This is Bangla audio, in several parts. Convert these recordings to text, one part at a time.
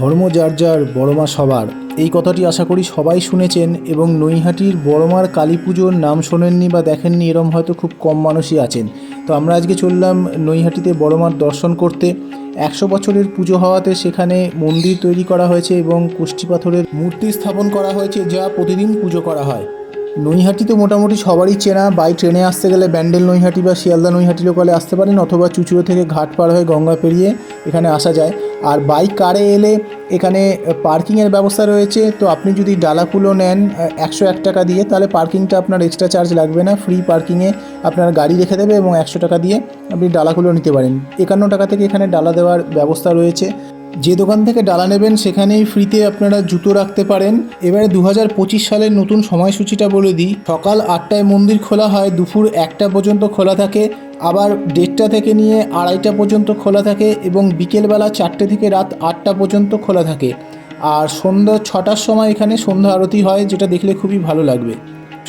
ধর্ম যার যার বড়মা সবার। এই কথাটি আশা করি সবাই শুনেছেন এবং নৈহাটির বড়মার কালী পুজোর নাম শোনেননি বা দেখেননি, এরম হয়তো খুব কম মানুষই আছেন। তো আমরা আজকে চললাম নৈহাটিতে বড়মার দর্শন করতে। একশো বছরের পুজো হওয়াতে সেখানে মন্দির তৈরি করা হয়েছে এবং কুষ্টি পাথরের মূর্তি স্থাপন করা হয়েছে যা প্রতিদিন পুজো করা হয়। নৈহাটি তো মোটামুটি সবারই চেনা। বাই ট্রেনে আসতে গেলে ব্যান্ডেল নৈহাটি বা শিয়ালদা নৈহাটি লোকালে আসতে পারেন অথবা চুচুড়ো থেকে ঘাট পার হয়ে গঙ্গা পেরিয়ে এখানে আসা যায়। আর বাইক কারে এলে এখানে পার্কিংয়ের ব্যবস্থা রয়েছে। তো আপনি যদি ডালাকুলো নেন একশো এক টাকা দিয়ে, তাহলে পার্কিংটা আপনার এক্সট্রা চার্জ লাগবে না। ফ্রি পার্কিংয়ে আপনার গাড়ি রেখে দেবে এবং একশো টাকা দিয়ে আপনি ডালাকুলো নিতে পারেন। একান্ন টাকা থেকে এখানে ডালা দেওয়ার ব্যবস্থা রয়েছে। যে দোকান থেকে ডালা নেবেন সেখানেই ফ্রিতে আপনারা জুতো রাখতে পারেন। এবারে দু হাজার পঁচিশ সালের নতুন সময়সূচিটা বলে দিই। সকাল আটটায় মন্দির খোলা হয়, দুপুর একটা পর্যন্ত খোলা থাকে, আবার দেড়টা থেকে নিয়ে আড়াইটা পর্যন্ত খোলা থাকে এবং বিকেলবেলা চারটে থেকে রাত আটটা পর্যন্ত খোলা থাকে। আর সন্ধ্যা ছটার সময় এখানে সন্ধ্যা আরতি হয়, যেটা দেখলে খুবই ভালো লাগবে।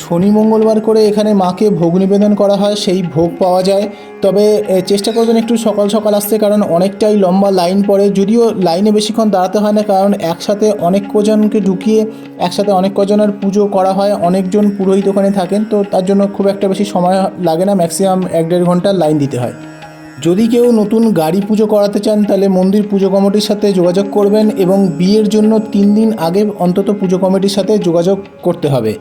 শনি মঙ্গলবার করে এখানে মাকে ভোগ নিবেদন করা হয়, সেই ভোগ পাওয়া যায়। তবে চেষ্টা করবেন একটু সকাল সকাল আসতে, কারণ অনেকটাই লম্বা লাইন পড়ে। যদিও লাইনে বেশিক্ষণ দাঁড়াতে হয় না, কারণ একসাথে অনেক কজনকে ঢুকিয়ে একসাথে অনেক কজনের পুজো করা হয়। অনেকজন পুরোহিত ওখানে থাকেন, তো তার জন্য খুব একটা বেশি সময় লাগে না, ম্যাক্সিমাম এক দেড় ঘণ্টা লাইন দিতে হয়। যদি কেউ নতুন গাড়ি পুজো করাতে চান, তাহলে মন্দির পুজো কমিটির সাথে যোগাযোগ করবেন এবং বিয়ের জন্য তিন দিন আগে অন্তত পুজো কমিটির সাথে যোগাযোগ করতে হবে।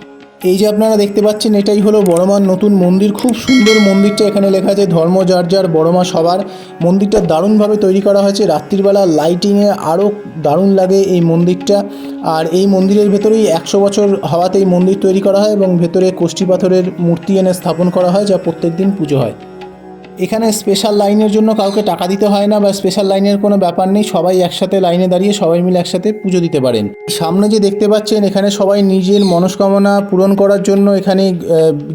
এই যে আপনারা দেখতে পাচ্ছেন, এটাই হলো বড়মার নতুন মন্দির। খুব সুন্দর মন্দিরটা এখানে লেখা আছে, ধর্ম যার যার, বড়মা সবার। মন্দিরটা দারুণভাবে তৈরি করা হয়েছে। রাত্রিবেলা লাইটিংয়ে আরও দারুণ লাগে এই মন্দিরটা। আর এই মন্দিরের ভেতরেই একশো বছর হওয়াতে এই মন্দির তৈরি করা হয় এবং ভেতরে কোষ্ঠী পাথরের মূর্তি এনে স্থাপন করা হয়, যা প্রত্যেক দিন পুজো হয়। এখানে স্পেশাল লাইনের জন্য কাউকে টাকা দিতে হয় না বা স্পেশাল লাইনের কোনো ব্যাপার নেই, সবাই একসাথে লাইনে দাঁড়িয়ে সবাই মিলে একসাথে পুজো দিতে পারেন। সামনে যে দেখতে পাচ্ছেন, এখানে সবাই নিজের মনস্কামনা পূরণ করার জন্য এখানে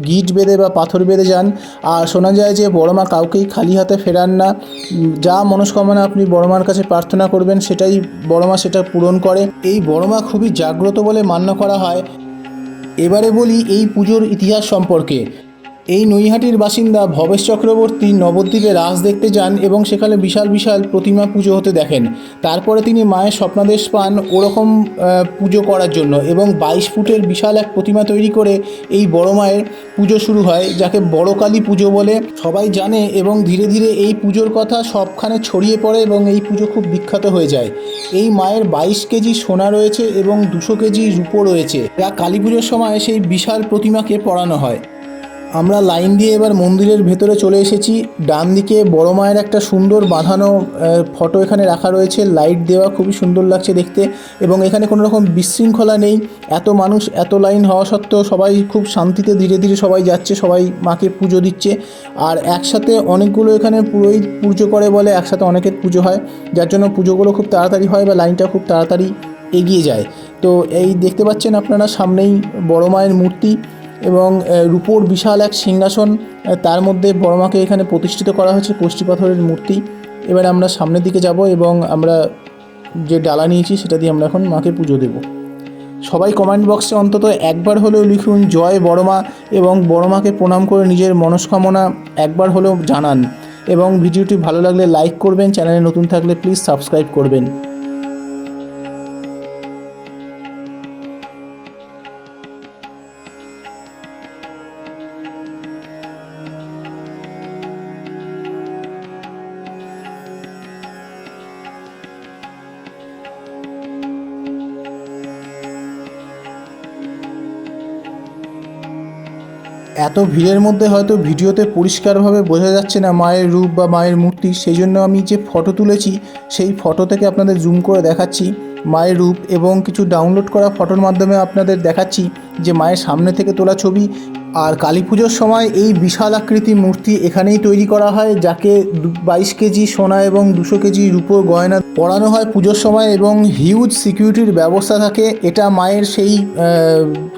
গিট বেঁধে বা পাথর বেঁধে যান। আর শোনা যায় যে বড়মা কাউকেই খালি হাতে ফেরান না। যা মনস্কামনা আপনি বড়মার কাছে প্রার্থনা করবেন, সেটাই বড়মা সেটা পূরণ করে। এই বড়মা খুবই জাগ্রত বলে মান্য করা হয়। এবারে বলি এই পুজোর ইতিহাস সম্পর্কে। এই নৈহাটির বাসিন্দা ভবেশ চক্রবর্তী নবদ্বীপে রাস দেখতে যান এবং সেখানে বিশাল বিশাল প্রতিমা পুজো হতে দেখেন। তারপরে তিনি মায়ের স্বপ্নাদেশ পান ওরকম পুজো করার জন্য এবং বাইশ ফুটের বিশাল এক প্রতিমা তৈরি করে এই বড় মায়ের পুজো শুরু হয়, যাকে বড় কালী পুজো বলে সবাই জানে এবং ধীরে ধীরে এই পুজোর কথা সবখানে ছড়িয়ে পড়ে এবং এই পুজো খুব বিখ্যাত হয়ে যায়। এই মায়ের বাইশ কেজি সোনা রয়েছে এবং দুশো কেজি রূপো রয়েছে। যা কালী পুজোর সময় সেই বিশাল প্রতিমাকে পড়ানো হয়। আমরা লাইন দিয়ে এবার মন্দিরের ভেতরে চলে এসেছি। ডান দিকে বড় মায়ের একটা সুন্দর বাঁধানো ফটো এখানে রাখা রয়েছে। লাইট দেওয়া খুবই সুন্দর লাগছে দেখতে এবং এখানে কোনো রকম বিশৃঙ্খলা নেই। এত মানুষ, এত লাইন হওয়া সত্ত্বেও সবাই খুব শান্তিতে ধীরে ধীরে সবাই যাচ্ছে, সবাই মাকে পুজো দিচ্ছে। আর একসাথে অনেকগুলো এখানে পুরোহিত পুজো করে বলে একসাথে অনেকের পুজো হয়, যার জন্য পুজোগুলো খুব তাড়াতাড়ি হয় বা লাইনটা খুব তাড়াতাড়ি এগিয়ে যায়। তো এই দেখতে পাচ্ছেন আপনারা সামনেই বড় মায়ের মূর্তি। এবং রূপোর বিশাল এক সিংহাসন তার মধ্যে বড়মাকে এখানে প্রতিষ্ঠিত করা হয়েছে পাথরের মূর্তি। এবার আমরা সামনের দিকে যাব এবং আমরা যে ডালা নিয়েছি সেটা দিয়ে আমরা এখন মাকে পুজো দেব। সবাই কমেন্ট বক্সে অন্তত একবার হলেও লিখুন, জয় বড়মা, এবং বড়মাকে প্রণাম করে নিজের মনস্কামনা একবার হলেও জানান। এবং ভিডিওটি ভালো লাগলে লাইক করবেন, চ্যানেলে নতুন থাকলে প্লিজ সাবস্ক্রাইব করবেন। এত ভিড়ের মধ্যে হয়তো ভিডিওতে পরিষ্কারভাবে বোঝা যাচ্ছে না মায়ের রূপ বা মায়ের মূর্তি, সেই জন্য আমি যে ফটো তুলেছি, সেই ফটো থেকে আপনাদের জুম করে দেখাচ্ছি। মায়ের রূপ এবং কিছু ডাউনলোড করা ফটোর মাধ্যমে আপনাদের দেখাচ্ছি যে মায়ের সামনে থেকে তোলা ছবি আর কালী পুজোর সময় এই বিশাল আকৃতি মূর্তি এখানেই তৈরি করা হয়, যাকে বাইশ কেজি সোনা এবং দুশো কেজি রূপোর গয়না পরানো হয় পুজোর সময় এবং হিউজ সিকিউরিটির ব্যবস্থা থাকে। এটা মায়ের সেই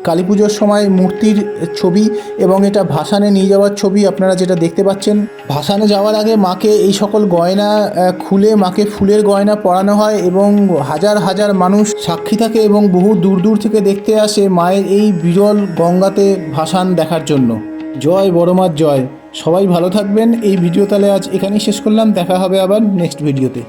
কালী পুজোর সময় মূর্তির ছবি এবং এটা ভাসানে নিয়ে যাওয়ার ছবি আপনারা যেটা দেখতে পাচ্ছেন। ভাসানে যাওয়ার আগে মাকে এই সকল গয়না খুলে মাকে ফুলের গয়না পরানো হয় এবং হাজার হাজার মানুষ সাক্ষী থাকে এবং বহু দূর দূর থেকে দেখতে আসে মায়ের এই বিরল গঙ্গাতে ভাসান দেখার জন্য। জয় বড়মার জয়। সবাই ভালো থাকবেন। এই ভিডিও তাহলে আজ এখানেই শেষ করলাম। দেখা হবে আবার নেক্সট ভিডিওতে